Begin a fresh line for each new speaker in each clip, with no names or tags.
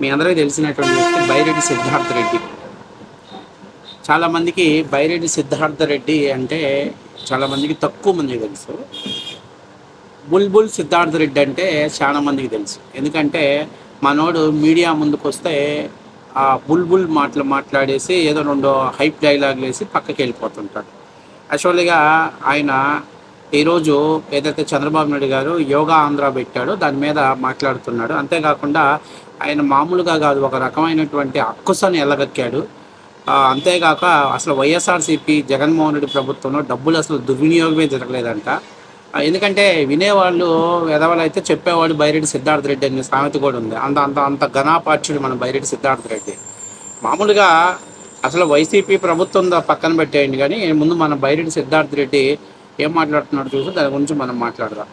మీ అందరికీ తెలిసినటువంటి వ్యక్తి బైరెడ్డి సిద్ధార్థ రెడ్డి. చాలామందికి బైరెడ్డి సిద్ధార్థ రెడ్డి అంటే చాలామందికి తక్కువ మందికి తెలుసు. బుల్బుల్ సిద్ధార్థ రెడ్డి అంటే చాలా మందికి తెలుసు. ఎందుకంటే మనోడు మీడియా ముందుకు వస్తే ఆ బుల్బుల్ మాటలు మాట్లాడేసి ఏదో రెండు హైప్ డైలాగులు వేసి పక్కకి వెళ్ళిపోతుంటాడు. యాక్చువల్గా ఆయన ఈరోజు ఏదైతే చంద్రబాబు నాయుడు గారు యోగా ఆంధ్ర పెట్టాడో దాని మీద మాట్లాడుతున్నాడు. అంతేకాకుండా ఆయన మామూలుగా కాదు ఒక రకమైనటువంటి అక్కుసను ఎల్లగక్కాడు అంతేకాక అసలు వైఎస్ఆర్సీపీ జగన్మోహన్ రెడ్డి ప్రభుత్వంలో డబ్బులు అసలు దుర్వినియోగమే జరగలేదంట. ఎందుకంటే వినేవాళ్ళు ఎదవలు అయితే చెప్పేవాడు బైరెడ్డి సిద్ధార్థ రెడ్డి అనే సామెత కూడా ఉంది. అంత అంత అంత ఘనాపార్చుడు మన బైరెడ్డి సిద్ధార్థ రెడ్డి. మామూలుగా అసలు వైసీపీ ప్రభుత్వం పక్కన పెట్టేయండి కానీ ముందు మన బైరెడ్డి సిద్ధార్థ రెడ్డి ఏం మాట్లాడుతున్నాడు చూసి దాని గురించి మనం మాట్లాడదాం.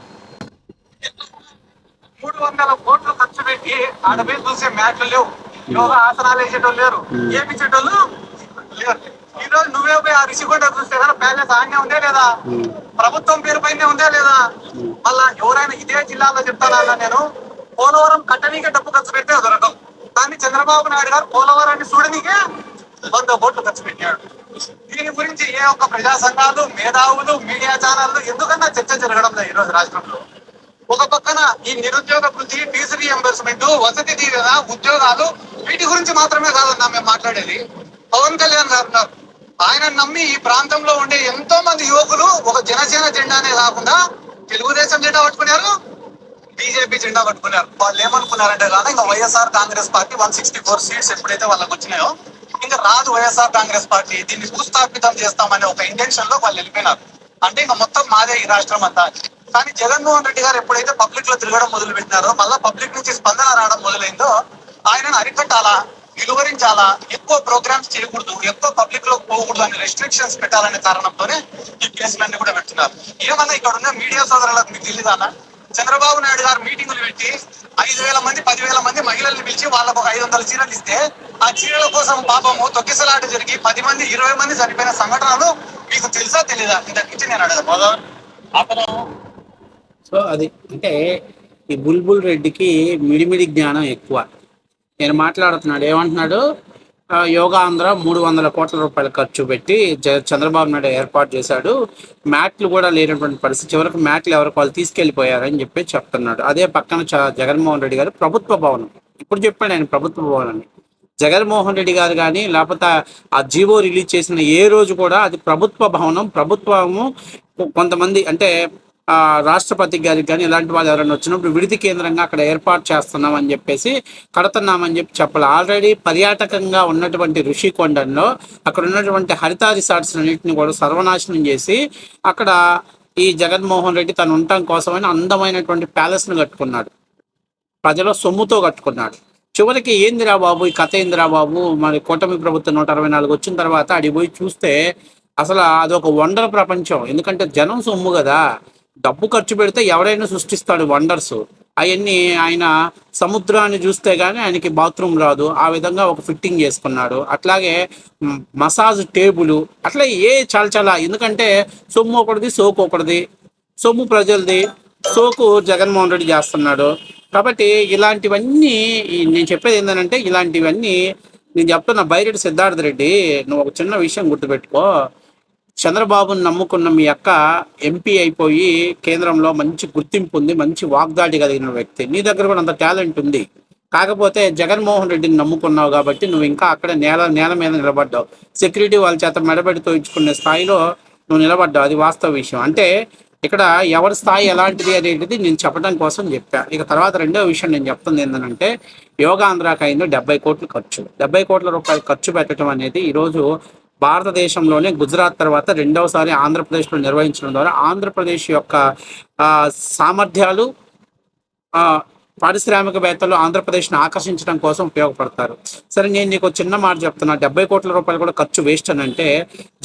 మూడు వందల కోట్లు ఖర్చు పెట్టి ఆడపై చూసే మ్యాచ్లు లేవు. యోగా ఆసనాలు వేసేటోళ్ళు లేరు. ఏమిచ్చేటోళ్ళు లేరు. ఈ రోజు నువ్వే పోయి ఆ రిషికొండ చూస్తే కదా ప్యాలెస్ ఆన్నే ఉందే లేదా? ప్రభుత్వం పేరు పైనే ఉందే లేదా? మళ్ళా ఎవరైనా ఇదే జిల్లాలో చెప్తానన్నా నేను? పోలవరం కట్టనీకే డబ్బు ఖర్చు పెట్టే దొరకదు. కానీ చంద్రబాబు నాయుడు గారు పోలవరాన్ని చూడనీకే వంద కోట్లు ఖర్చు పెట్టాడు దీని గురించి ఏ ఒక్క ప్రజా సంఘాలు మేధావులు మీడియా ఛానళ్ళు ఎందుకన్నా చర్చ జరగడం లేదు ఈ రోజు రాష్ట్రంలో? ఒక పక్కన ఈ నిరుద్యోగ వృద్ధి ఫీజు రియంబర్స్మెంట్ వసతి దీవెన ఉద్యోగాలు వీటి గురించి మాత్రమే కాదన్నా మేము మాట్లాడేది. పవన్ కళ్యాణ్ గారు ఉన్నారు. ఆయన నమ్మి ఈ ప్రాంతంలో ఉండే ఎంతో మంది యువకులు ఒక జనసేన జెండానే కాకుండా తెలుగుదేశం జెండా పట్టుకున్నారు బీజేపీ జెండా పట్టుకున్నారు. వాళ్ళు ఏమనుకున్నారంటే కానీ ఇంకా YSR Congress party one sixty four seats ఎప్పుడైతే వాళ్ళకి వచ్చినాయో ఇంకా రాదు వైఎస్ఆర్ కాంగ్రెస్ పార్టీ. దీన్ని భూస్థాపితం చేస్తామనే ఒక ఇంటెన్షన్లో వాళ్ళు వెళ్ళిపోయినారు. అంటే ఇంకా మొత్తం మాదే ఈ రాష్ట్రం అంతా. కానీ జగన్మోహన్ రెడ్డి గారు ఎప్పుడైతే పబ్లిక్లో తిరగడం మొదలు పెట్టినారో మళ్ళా పబ్లిక్ నుంచి స్పందన రావడం మొదలైందో ఆయనను అరికట్టాలా? విలువరించాలా? ఎక్కువ ప్రోగ్రామ్స్ చేయకూడదు ఎక్కువ పబ్లిక్లో పోకూడదు అనే రెస్ట్రిక్షన్స్ పెట్టాలనే కారణంతోనే ఈ కేసులన్నీ కూడా పెడుతున్నారు. ఏమన్నా ఇక్కడ ఉన్న మీడియా సోదరులకు మీకు తెలియదానా? చంద్రబాబు నాయుడు గారు మీటింగులు పెట్టి ఐదు వేల మంది పదివేల మంది మహిళల్ని పిలిచి వాళ్ళకు ఒక ఐదు వందల చీరలు ఇస్తే ఆ చీరల కోసం పాపము తొక్కిసలాట జరిగి పది మంది ఇరవై మంది చనిపోయిన సంఘటనలు మీకు తెలుసా తెలీదా? ఇంతకు నేను అడగదు అతను
సో అది అంటే ఈ బుల్బుల్ రెడ్డికి మిడిమిడి జ్ఞానం ఎక్కువ. నేను మాట్లాడుతున్నాడు ఏమంటున్నాడు? యోగాంధ్ర యోగా ఆంధ్ర మూడు వందల కోట్ల రూపాయలు ఖర్చు పెట్టి చంద్రబాబు నాయుడు ఏర్పాటు చేశాడు. మ్యాట్లు కూడా లేనటువంటి పరిస్థితి. చివరికి మ్యాట్లు ఎవరికి వాళ్ళు తీసుకెళ్ళిపోయారని చెప్పి చెప్తున్నాడు. అదే పక్కన జగన్మోహన్ రెడ్డి గారు ప్రభుత్వ భవనం. ఇప్పుడు చెప్పాడు ఆయన ప్రభుత్వ భవనం అని జగన్మోహన్ రెడ్డి గారు కానీ లేకపోతే ఆ జీవో రిలీజ్ చేసిన ఏ రోజు కూడా అది ప్రభుత్వ భవనం ప్రభుత్వము కొంతమంది అంటే రాష్ట్రపతి గారికి కానీ ఇలాంటి వాళ్ళు ఎవరైనా వచ్చినప్పుడు విడిది కేంద్రంగా అక్కడ ఏర్పాటు చేస్తున్నాం అని చెప్పేసి కడుతున్నామని చెప్పి చెప్పాలి. ఆల్రెడీ పర్యాటకంగా ఉన్నటువంటి ఋషికొండంలో అక్కడ ఉన్నటువంటి హరిత రిసార్ట్స్ అన్నింటిని కూడా సర్వనాశనం చేసి అక్కడ ఈ జగన్మోహన్ రెడ్డి తను ఉండటం కోసమని అందమైనటువంటి ప్యాలెస్ను కట్టుకున్నాడు. ప్రజల సొమ్ముతో కట్టుకున్నాడు. చివరికి ఏందిరా బాబు? ఈ కథ ఏందిరా బాబు? మరి కూటమి ప్రభుత్వం నూట అరవై నాలుగు వచ్చిన తర్వాత అడిగి పోయి చూస్తే అసలు అదొక వండర్ ప్రపంచం. ఎందుకంటే జనం సొమ్ము కదా. డబ్బు ఖర్చు పెడితే ఎవరైనా సృష్టిస్తాడు వండర్స్. అవన్నీ ఆయన సముద్రాన్ని చూస్తే కానీ ఆయనకి బాత్రూమ్ రాదు. ఆ విధంగా ఒక ఫిట్టింగ్ చేసుకున్నాడు. అట్లాగే మసాజ్ టేబుల్ అట్లా ఏ చాలా చాలా ఎందుకంటే సొమ్ము ఒకటిది సోకు ఒకటిది సొమ్ము ప్రజలది సోకు జగన్మోహన్ రెడ్డి చేస్తున్నాడు. కాబట్టి ఇలాంటివన్నీ నేను చెప్పేది ఏంటంటే ఇలాంటివన్నీ నేను చెప్తున్నా బైరెడ్డి సిద్ధార్థ రెడ్డి నువ్వు ఒక చిన్న విషయం గుర్తుపెట్టుకో. చంద్రబాబుని నమ్ముకున్న మీ అక్క ఎంపీ అయిపోయి కేంద్రంలో మంచి గుర్తింపు ఉంది మంచి వాగ్దాడి కలిగిన వ్యక్తి. నీ దగ్గర కూడా అంత టాలెంట్ ఉంది. కాకపోతే జగన్మోహన్ రెడ్డిని నమ్ముకున్నావు కాబట్టి నువ్వు ఇంకా అక్కడ నేల నేల మీద నిలబడ్డావు. సెక్యూరిటీ వాళ్ళ చేత మెడబెడితో ఇచ్చుకునే స్థాయిలో నువ్వు నిలబడ్డావు. అది వాస్తవ విషయం. అంటే ఇక్కడ ఎవరి స్థాయి ఎలాంటిది అనేది నేను చెప్పడం కోసం చెప్పా. ఇక తర్వాత రెండో విషయం నేను చెప్తుంది ఏంటంటే యోగాంధ్రాకి అయింది డెబ్బై కోట్లు ఖర్చు. డెబ్బై కోట్ల రూపాయలు ఖర్చు పెట్టడం అనేది ఈరోజు భారతదేశంలోనే గుజరాత్ తర్వాత రెండవసారి ఆంధ్రప్రదేశ్లో నిర్వహించడం ద్వారా ఆంధ్రప్రదేశ్ యొక్క సామర్థ్యాలు పారిశ్రామికవేత్తలు ఆంధ్రప్రదేశ్ను ఆకర్షించడం కోసం ఉపయోగపడతారు. సరే నేను నీకు ఒక చిన్న మాట చెప్తున్నా. డెబ్బై కోట్ల రూపాయలు కూడా ఖర్చు వేస్ట్ అని అంటే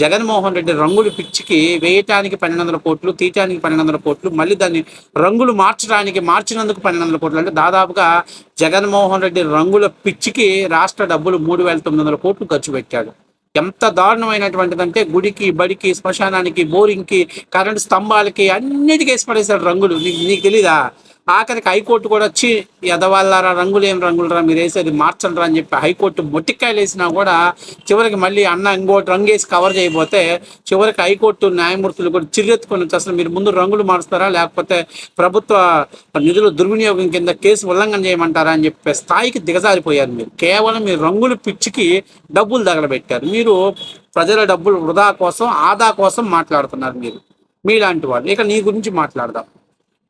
జగన్మోహన్ రెడ్డి రంగులు పిచ్చికి వేయటానికి పన్నెండు వందల కోట్లు తీయటానికి పన్నెండు వందల కోట్లు మళ్ళీ దాన్ని రంగులు మార్చడానికి మార్చినందుకు పన్నెండు వందల కోట్లు అంటే దాదాపుగా జగన్మోహన్ రెడ్డి రంగుల పిచ్చికి రాష్ట్ర డబ్బులు మూడు వేల తొమ్మిది వందల కోట్లు ఖర్చు పెట్టాడు. ఎంత దారుణమైనటువంటిదంటే గుడికి బడికి శ్మశానానికి బోరింగ్కి కరెంటు స్తంభాలకి అన్నిటికీ వేసి పడేశాడు రంగులు. నీకు నీకు తెలీదా? ఆఖరికి హైకోర్టు కూడా వచ్చి ఎదవాళ్ళరా రంగులు ఏం రంగులరా మీరు వేసేది మార్చండి అని చెప్పి హైకోర్టు మొట్టికాయలు వేసినా కూడా చివరికి మళ్ళీ అన్న ఇంకోటి రంగు వేసి కవర్ చేయబోతే చివరికి హైకోర్టు న్యాయమూర్తులు కూడా చిరెత్తుకొని వచ్చి అసలు మీరు ముందు రంగులు మారుస్తారా? లేకపోతే ప్రభుత్వ నిధులు దుర్వినియోగం కింద కేసు ఉల్లంఘన చేయమంటారా? అని చెప్పే స్థాయికి దిగజారిపోయారు మీరు. కేవలం మీరు రంగులు పిచ్చికి డబ్బులు తగలబెట్టారు. మీరు ప్రజల డబ్బులు వృధా కోసం ఆదా కోసం మాట్లాడుతున్నారు మీరు. మీలాంటి వాళ్ళు. ఇక నీ గురించి మాట్లాడదాం.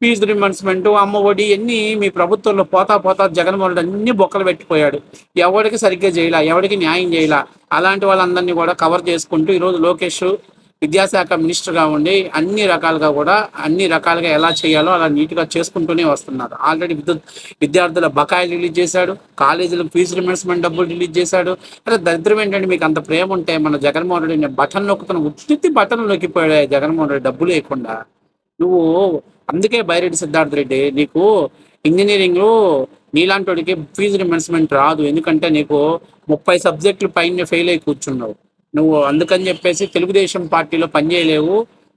ఫీజు రిమర్స్మెంట్ అమ్మ ఒడి అన్ని మీ ప్రభుత్వంలో పోతా పోతా జగన్మోహన్ రెడ్డి అన్ని బొక్కలు పెట్టిపోయాడు. ఎవరికి సరిగ్గా చేయలా ఎవరికి న్యాయం చేయలా అలాంటి వాళ్ళందరినీ కూడా కవర్ చేసుకుంటూ ఈరోజు లోకేష్ విద్యాశాఖ మినిస్టర్గా ఉండి అన్ని రకాలుగా కూడా అన్ని రకాలుగా ఎలా చేయాలో అలా నీట్గా చేసుకుంటూనే వస్తున్నారు. ఆల్రెడీ విద్యుత్ విద్యార్థుల బకాయిలు రిలీజ్ చేశాడు కాలేజీలో ఫీజు రిమర్స్మెంట్ డబ్బులు రిలీజ్ చేశాడు. అరే దరిద్రం ఏంటంటే మీకు అంత ప్రేమ ఉంటే మన జగన్మోహన్ రెడ్డి బటన్ నొక్కుతున్న ఉత్తి బటన్ నొక్కిపోయాడు జగన్మోహన్ రెడ్డి డబ్బులు లేకుండా. నువ్వు అందుకే బైరెడ్డి సిద్ధార్థ రెడ్డి నీకు ఇంజనీరింగ్లో నీలాంటి ఫీజు రిమెన్స్మెంట్ రాదు. ఎందుకంటే నీకు ముప్పై సబ్జెక్టులు పైన ఫెయిల్ అయి కూర్చున్నావు. నువ్వు అందుకని చెప్పేసి తెలుగుదేశం పార్టీలో పనిచేయలేవు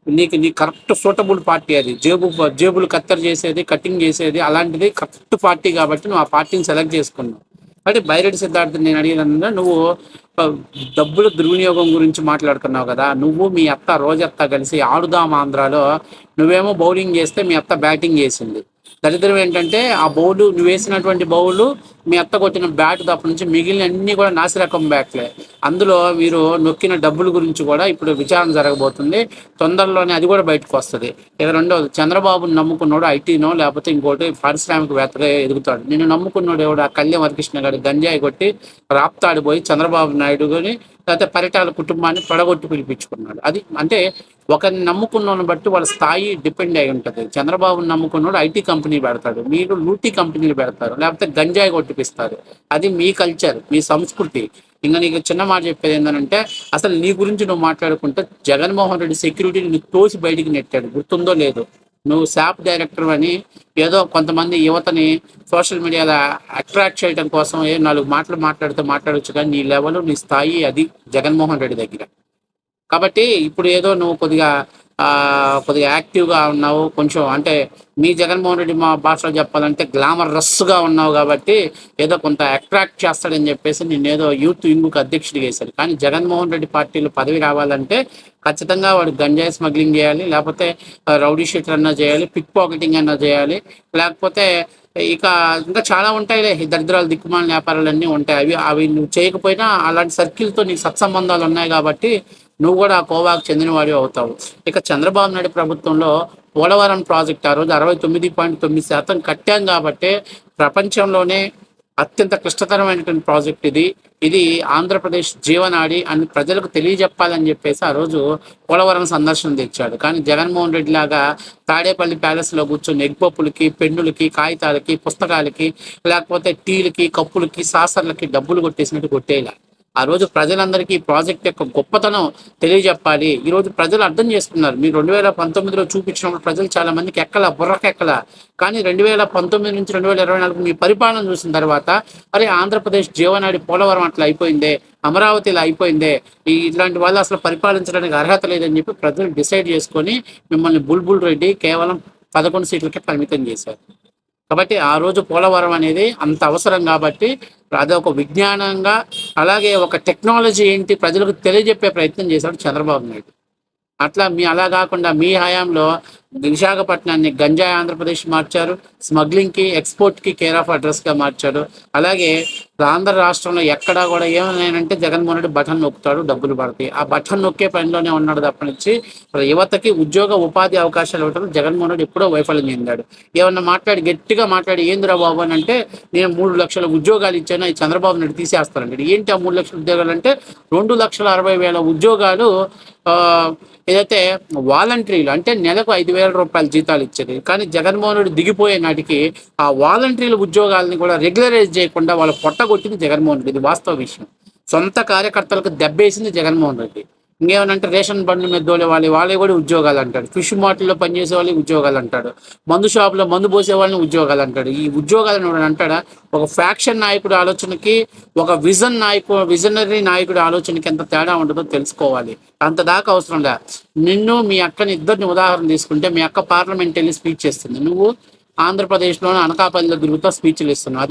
నీకు నీ కరెక్ట్ సూటబుల్ పార్టీ అది. జేబు జేబులు కత్తర్ చేసేది కటింగ్ చేసేది అలాంటిది కరెక్ట్ పార్టీ కాబట్టి నువ్వు ఆ పార్టీని సెలెక్ట్ చేసుకున్నావు. అంటే బైరెడ్డి సిద్ధార్థం నేను అడిగిన నువ్వు డబ్బుల దుర్వినియోగం గురించి మాట్లాడుతున్నావు కదా నువ్వు మీ అత్త రోజత్త కలిసి ఆడుదాం ఆంధ్రాలో నువ్వేమో బౌలింగ్ చేస్తే మీ అత్త బ్యాటింగ్ చేసింది. దరిద్రం ఏంటంటే ఆ బౌలు నువ్వు వేసినటువంటి బౌలు మీ అత్త కొట్టిన బ్యాట్ తప్ప నుంచి మిగిలిన అన్ని కూడా నాసిరకం బ్యాట్లే అందులో మీరు నొక్కిన డబ్బుల గురించి కూడా ఇప్పుడు విచారణ జరగబోతుంది. తొందరలోనే అది కూడా బయటకు వస్తుంది. ఇక రెండోది చంద్రబాబును నమ్ముకున్నాడు ఐటీనో లేకపోతే ఇంకోటి పారిశ్రామికవేత్తగా ఎదుగుతాడు. నేను నమ్ముకున్నాడు ఎవడు? ఆ కళ్యాణ్ వరకృష్ణ గారి గంజాయి కొట్టి రాప్తాడిపోయి చంద్రబాబు నాయుడు లేకపోతే పరిటాల కుటుంబాన్ని పడగొట్టి పిలిపించుకున్నాడు. అది అంటే ఒకరిని నమ్ముకున్నోని బట్టి వాళ్ళ స్థాయి డిపెండ్ అయి ఉంటుంది. చంద్రబాబుని నమ్ముకున్నాడు ఐటీ కంపెనీ పెడతాడు. మీరు లూటీ కంపెనీలు పెడతారు. లేకపోతే గంజాయి కొట్టిపిస్తారు. అది మీ కల్చర్ మీ సంస్కృతి. ఇంకా నీకు చిన్న మాట చెప్పేది ఏంటంటే అసలు నీ గురించి నువ్వు మాట్లాడుకుంటే జగన్మోహన్ రెడ్డి సెక్యూరిటీని నీకు తోసి బయటికి నెట్టాడు. గుర్తుందో లేదో. నువ్వు శాప్ డైరెక్టర్ అని ఏదో కొంతమంది యువతని సోషల్ మీడియాలో అట్రాక్ట్ చేయడం కోసం ఏ నాలుగు మాటలు మాట్లాడితే మాట్లాడొచ్చు కానీ నీ లెవెల్ నీ స్థాయి అది జగన్మోహన్ రెడ్డి దగ్గర. కాబట్టి ఇప్పుడు ఏదో నువ్వు కొద్దిగా కొద్దిగా యాక్టివ్గా ఉన్నావు. కొంచెం అంటే మీ జగన్మోహన్ రెడ్డి మా భాషలో చెప్పాలంటే గ్లామర్ రస్గా ఉన్నావు కాబట్టి ఏదో కొంత అట్రాక్ట్ చేస్తాడని చెప్పేసి నేను ఏదో యూత్ ఇంగుకు అధ్యక్షుడిగా వేశాడు కానీ జగన్మోహన్ రెడ్డి పార్టీలో పదవి రావాలంటే ఖచ్చితంగా వాడు గంజాయి స్మగ్లింగ్ చేయాలి లేకపోతే రౌడీ షీటర్ అన్నా చేయాలి పిక్ పాకెటింగ్ అన్నా చేయాలి లేకపోతే ఇక ఇంకా చాలా ఉంటాయిలే దరిద్రాలు దిక్కుమాల వ్యాపారాలన్నీ ఉంటాయి. అవి అవి నువ్వు చేయకపోయినా అలాంటి సర్కిల్తో నీకు సత్సంబంధాలు ఉన్నాయి కాబట్టి నువ్వు కూడా ఆ కోవాకు చెందినవాడి అవుతావు. ఇక చంద్రబాబు నాయుడు ప్రభుత్వంలో పోలవరం ప్రాజెక్ట్ ఆ రోజు అరవై తొమ్మిది పాయింట్ తొమ్మిది శాతం కట్టాం కాబట్టి ప్రపంచంలోనే అత్యంత క్లిష్టతరమైనటువంటి ప్రాజెక్ట్ ఇది. ఇది ఆంధ్రప్రదేశ్ జీవనాడి అని ప్రజలకు తెలియజెప్పాలని చెప్పేసి ఆ రోజు పోలవరం సందర్శన తెచ్చాడు. కానీ జగన్మోహన్ రెడ్డి లాగా తాడేపల్లి ప్యాలెస్లో కూర్చొని ఎగ్పప్పులకి పెన్నులకి కాగితాలకి పుస్తకాలకి లేకపోతే టీలకి కప్పులకి సాసర్లకి డబ్బులు కొట్టేసినట్టు కొట్టేయాలి ఆ రోజు ప్రజలందరికీ ఈ ప్రాజెక్ట్ యొక్క గొప్పతనం తెలియజెప్పాలి. ఈ రోజు ప్రజలు అర్థం చేసుకున్నారు. మీరు రెండు వేల పంతొమ్మిదిలో చూపించినప్పుడు ప్రజలు చాలా మందికి ఎక్కల బుర్రకెక్కల కానీ రెండు వేల పంతొమ్మిది నుంచి రెండు వేల ఇరవై నాలుగు మీ పరిపాలన చూసిన తర్వాత అరే ఆంధ్రప్రదేశ్ జీవనాడి పోలవరం అట్లా అయిపోయిందే అమరావతి ఇలా అయిపోయిందే ఈ ఇట్లాంటి వాళ్ళు అసలు పరిపాలించడానికి అర్హత లేదని చెప్పి ప్రజలు డిసైడ్ చేసుకొని మిమ్మల్ని బుల్బుల్ రెడ్డి కేవలం పదకొండు సీట్లకే పరిమితం చేశారు. కాబట్టి ఆ రోజు పోలవరం అనేది అంత అవసరం కాబట్టి అది ఒక విజ్ఞానంగా అలాగే ఒక టెక్నాలజీ ఏంటి ప్రజలకు తెలియజెప్పే ప్రయత్నం చేశాడు చంద్రబాబు నాయుడు. అట్లా మీ అలా కాకుండా మీ హయాంలో విశాఖపట్నాన్ని గంజాయి ఆంధ్రప్రదేశ్ మార్చారు. స్మగ్లింగ్కి ఎక్స్పోర్ట్కి కేర్ ఆఫ్ అడ్రస్గా మార్చాడు అలాగే ఆంధ్ర రాష్ట్రంలో ఎక్కడా కూడా ఏమైనాయంటే జగన్మోహన్ రెడ్డి బటన్ నొక్కుతాడు డబ్బులు పడతాయి ఆ బటన్ నొక్కే పనిలోనే ఉన్నాడు తప్పనిచ్చి. యువతకి ఉద్యోగ ఉపాధి అవకాశాలు ఇవ్వడం జగన్మోహన్ రెడ్డి ఎప్పుడో వైఫల్యం చెందాడు ఏమన్నా మాట్లాడి గట్టిగా మాట్లాడి ఏందిరా బాబు అని అంటే నేను మూడు లక్షల ఉద్యోగాలు ఇచ్చాను ఈ చంద్రబాబు నాయుడు తీసేస్తానండి ఏంటి ఆ మూడు లక్షల ఉద్యోగాలు అంటే రెండు లక్షల అరవై వేల ఉద్యోగాలు ఆ, ఏదైతే వాలంటీర్లు అంటే నెలకు ఐదు వేల రూపాయల జీతాలు ఇచ్చేది. కానీ జగన్మోహన్ రెడ్డి దిగిపోయే నాటికి ఆ వాలంటీర్ల ఉద్యోగాలని కూడా రెగ్యులరైజ్ చేయకుండా వాళ్ళు పొట్టగొట్టింది జగన్మోహన్ రెడ్డి. ఇది వాస్తవ విషయం. సొంత కార్యకర్తలకు దెబ్బేసింది జగన్మోహన్ రెడ్డి. ఇంకేమనంటే రేషన్ బండ్ల మీద దోలే వాళ్ళు వాళ్ళే కూడా ఉద్యోగాలు అంటాడు ఫిష్ మార్ట్లో పనిచేసే వాళ్ళకి ఉద్యోగాలు అంటాడు మందు షాప్లో మందు పోసే వాళ్ళని ఉద్యోగాలు అంటాడు ఈ ఉద్యోగాలను అంటాడా ఒక ఫ్యాక్షన్ నాయకుడు ఆలోచనకి ఒక విజన్ నాయకు విజనరీ నాయకుడు ఆలోచనకి ఎంత తేడా ఉంటుందో తెలుసుకోవాలి. అంత దాకా అవసరం లే. నిన్ను మీ అక్కని ఇద్దరిని ఉదాహరణ తీసుకుంటే మీ అక్క పార్లమెంట్ వెళ్ళి స్పీచ్ చేస్తుంది. నువ్వు ఆంధ్రప్రదేశ్లోని అనకాపల్లిలో తిరుగుతూ స్పీచ్లు ఇస్తున్నావు. అది